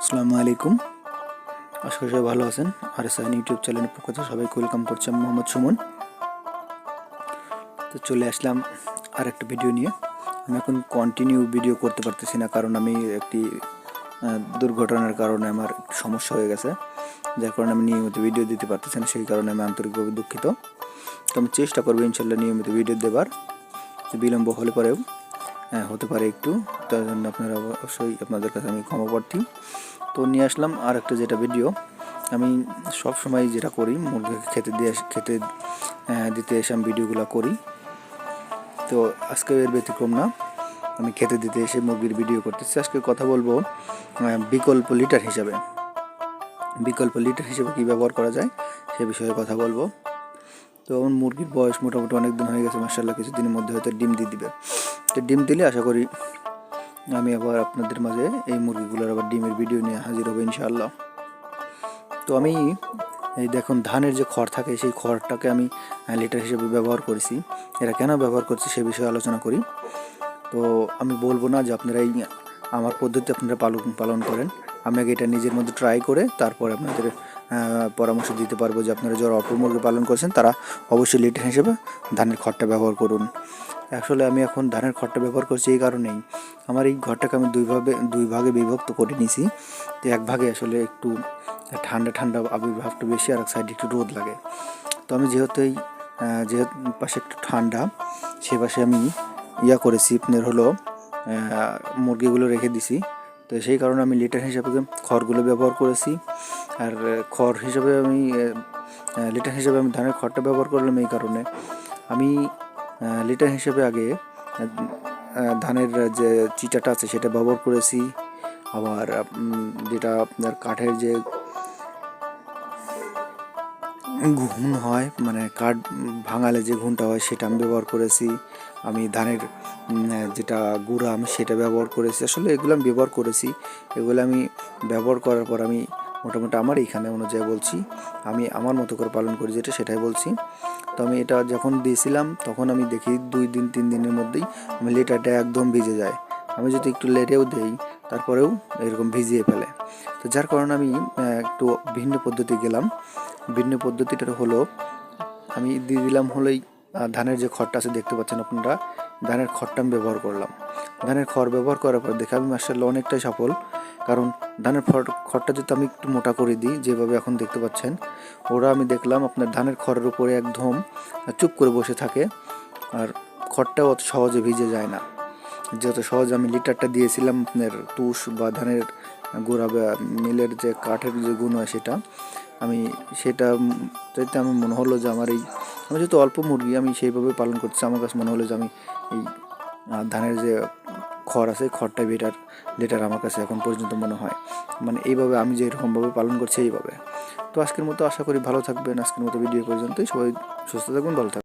আসসালামু আলাইকুম। আশা করি সবাই ভালো আছেন। আর এস আইন ইউটিউব চ্যানেলের পক্ষ থেকে সবাইকে ওয়েলকাম করছি আমি মোহাম্মদ সুমন। তো চলে আসলাম আর একটা ভিডিও নিয়ে। আমি এখন কন্টিনিউ ভিডিও করতে পারতেছি না, কারণ আমি একটি দুর্ঘটনার কারণে আমার সমস্যা হয়ে গেছে। যার কারণে আমি নিয়মিত ভিডিও দিতে পারতেছি না, সেই কারণে আমি আন্তরিকভাবে দুঃখিত। তো আমি চেষ্টা করব ইনশাল্লাহ নিয়মিত ভিডিও দেবার। বিলম্ব হলে পরেও হ্যাঁ হতে পারে একটু। তার জন্য আপনারা অবশ্যই আপনাদের কাছে আমি ক্ষমা প্রার্থী। তো নিয়ে আসলাম আর একটা যেটা ভিডিও আমি সব সময় যেটা করি, মুরগিকে খেতে দিয়ে খেতে দিতে এসে আমি ভিডিওগুলো করি। তো আজকে এর ব্যতিক্রম না, আমি খেতে দিতে এসে মুরগির ভিডিও করতেছি। আজকে কথা বলব বিকল্প লিটার হিসাবে। বিকল্প লিটার হিসেবে কী ব্যবহার করা যায়, সে বিষয়ে কথা বলব। তো আমার মুরগির বয়স মোটামুটি অনেক দিন হয়ে গেছে মার্শাল্লাহ কিছুদিনের মধ্যে হয়তো ডিম দিয়ে দিবে। তো ডিম দিলে আশা করি আমি আবার আপনাদের মাঝে এই মুরগিগুলোর আবার ডিমের ভিডিও নিয়ে হাজির হব ইনশাআল্লাহ। তো আমি এই দেখুন, ধানের যে খড় থাকে, সেই খড়টাকে আমি লিটার হিসেবে ব্যবহার করেছি। এরা কেন ব্যবহার করছি সে বিষয়ে আলোচনা করি। তো আমি বলব না যে আপনারা এই, আমার পদ্ধতি আপনারা পালন পালন করেন। আমি আগে এটা নিজের মধ্যে ট্রাই করে তারপর আপনাদের পরামর্শ দিতে পারব যে আপনারা যারা অল্প মুরগি পালন করছেন, তারা অবশ্যই লিটার হিসেবে ধানের খড়টা ব্যবহার করুন। আসলে আমি এখন ধানের খড়টা ব্যবহার করছি এই কারণেই। আমার এই ঘরটাকে আমি দুইভাবে দুই ভাগে বিভক্ত করে নিয়েছি তো এক ভাগে আসলে একটু ঠান্ডা ঠান্ডা আবির্ভাবটা বেশি, আর এক সাইডে একটু রোদ লাগে। তো আমি যেহেতু এই যেহেতু পাশে একটু ঠান্ডা, সে পাশে আমি ইয়া করেছি, আপনার হলো মুরগিগুলো রেখে দিছি। তো সেই কারণে আমি লিটার হিসাবে খড়গুলো ব্যবহার করেছি। আর খড় হিসাবে আমি লিটার হিসাবে আমি ধানের খড়টা ব্যবহার করলাম এই কারণে। আমি লিটার হিসেবে আগে ধানের যে চিটাটা আছে সেটা ব্যবহার করেছি। আবার যেটা আপনার কাঠের যে ঘুণ হয় মানে কাঠ ভাঙালে যে ঘুণটা হয় সেটা আমি ব্যবহার করেছি। আমি ধানের যেটা গুঁড়া আমি সেটা ব্যবহার করেছি। আসলে এগুলো আমি ব্যবহার করেছি। এগুলো আমি ব্যবহার করার পর আমি মোটামুটি আমার এইখানে অনুযায়ী বলছি, আমি আমার মতো করে পালন করি যেটা সেটাই বলছি। তো আমি এটা যখন দিয়েছিলাম, তখন আমি দেখি দুই দিন, তিন দিনের মধ্যেই আমি লেটারটা একদম ভিজে যায়। আমি যদি একটু লেটেও দেই, তারপরেও এরকম ভিজিয়ে ফেলে। তো যার কারণে আমি একটু ভিন্ন পদ্ধতি গেলাম। ভিন্ন পদ্ধতিটা হলো, আমি দিয়ে দিলাম হলোই ধানের যে খড়টা আছে দেখতে পাচ্ছেন আপনারা, ধানের খড়টা আমি ব্যবহার করলাম। ধানের খড় ব্যবহার করার পর দেখে আমি মার্শাল্লাহ অনেকটাই সফল, কারণ ধানের খড় খড়টা যদি আমি একটু মোটা করে দিই, যেভাবে এখন দেখতে পাচ্ছেন, ওরা আমি দেখলাম আপনার ধানের খড়ের উপরে একদম চুপ করে বসে থাকে, আর খড়টাও অত সহজে ভিজে যায় না। যত সহজ আমি লিটারটা দিয়েছিলাম আপনার তুষ বা ধানের গুঁড়া বা মিলের যে কাঠের যে গুণ হয় সেটা, আমি সেটা আমি মনে হলো যে আমার এই আমি যেহেতু অল্প মুরগি, আমি সেইভাবে পালন করছি আমার কাছে মনে হলো যে আমি এই ধানের যে খড় আছে খড়টা বেটার লেটার আমার কাছে এখন পর্যন্ত মনে হয়। মানে এইভাবে আমি যে এরকমভাবে পালন করছি, এইভাবে। তো আজকের মতো আশা করি ভালো থাকবেন। আজকের মতো ভিডিও পর্যন্তই। সবাই সুস্থ থাকবেন ভালো থাকবেন